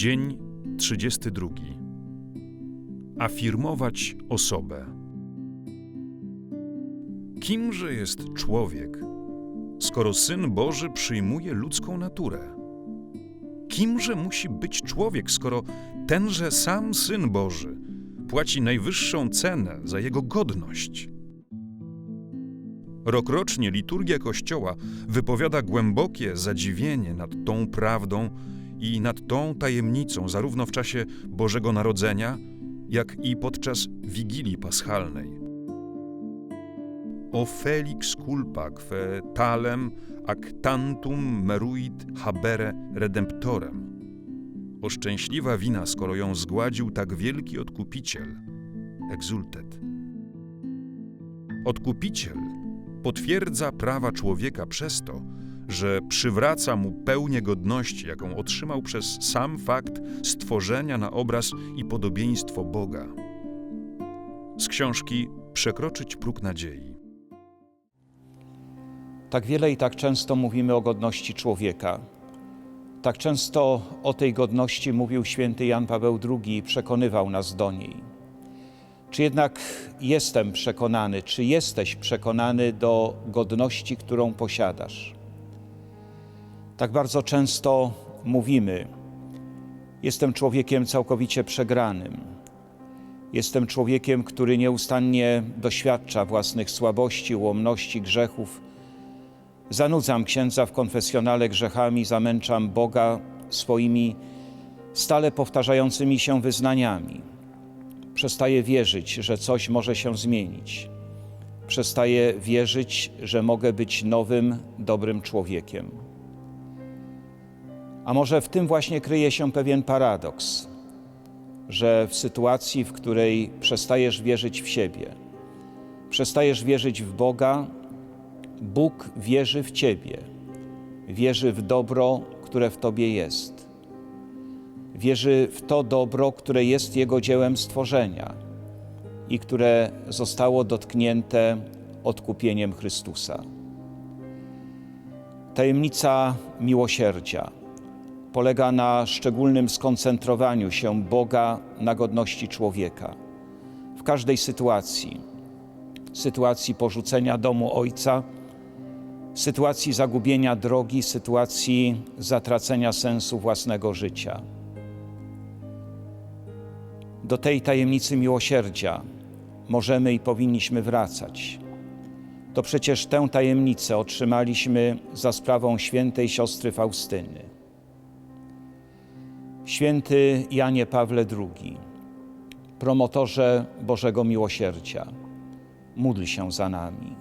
Dzień 32. Afirmować osobę. Kimże jest człowiek, skoro Syn Boży przyjmuje ludzką naturę? Kimże musi być człowiek, skoro tenże sam Syn Boży płaci najwyższą cenę za jego godność? Rokrocznie liturgia Kościoła wypowiada głębokie zadziwienie nad tą prawdą i nad tą tajemnicą, zarówno w czasie Bożego Narodzenia, jak i podczas Wigilii Paschalnej. O felix culpa que talem ac tantum meruit habere redemptorem. O szczęśliwa wina, skoro ją zgładził tak wielki odkupiciel. Exultet. Odkupiciel potwierdza prawa człowieka przez to, że przywraca mu pełnię godności, jaką otrzymał przez sam fakt stworzenia na obraz i podobieństwo Boga. Z książki Przekroczyć próg nadziei. Tak wiele i tak często mówimy o godności człowieka. Tak często o tej godności mówił święty Jan Paweł II i przekonywał nas do niej. Czy jednak jestem przekonany, czy jesteś przekonany do godności, którą posiadasz? Tak bardzo często mówimy: Jestem człowiekiem całkowicie przegranym. Jestem człowiekiem, który nieustannie doświadcza własnych słabości, ułomności, grzechów. Zanudzam księdza w konfesjonale grzechami, zamęczam Boga swoimi stale powtarzającymi się wyznaniami. Przestaję wierzyć, że coś może się zmienić. Przestaję wierzyć, że mogę być nowym, dobrym człowiekiem. A może w tym właśnie kryje się pewien paradoks, że w sytuacji, w której przestajesz wierzyć w siebie, przestajesz wierzyć w Boga, Bóg wierzy w Ciebie, wierzy w dobro, które w Tobie jest. Wierzy w to dobro, które jest Jego dziełem stworzenia i które zostało dotknięte odkupieniem Chrystusa. Tajemnica miłosierdzia polega na szczególnym skoncentrowaniu się Boga na godności człowieka. W każdej sytuacji, sytuacji porzucenia domu Ojca, sytuacji zagubienia drogi, sytuacji zatracenia sensu własnego życia. Do tej tajemnicy miłosierdzia możemy i powinniśmy wracać. To przecież tę tajemnicę otrzymaliśmy za sprawą świętej siostry Faustyny. Święty Janie Pawle II, promotorze Bożego Miłosierdzia, módl się za nami.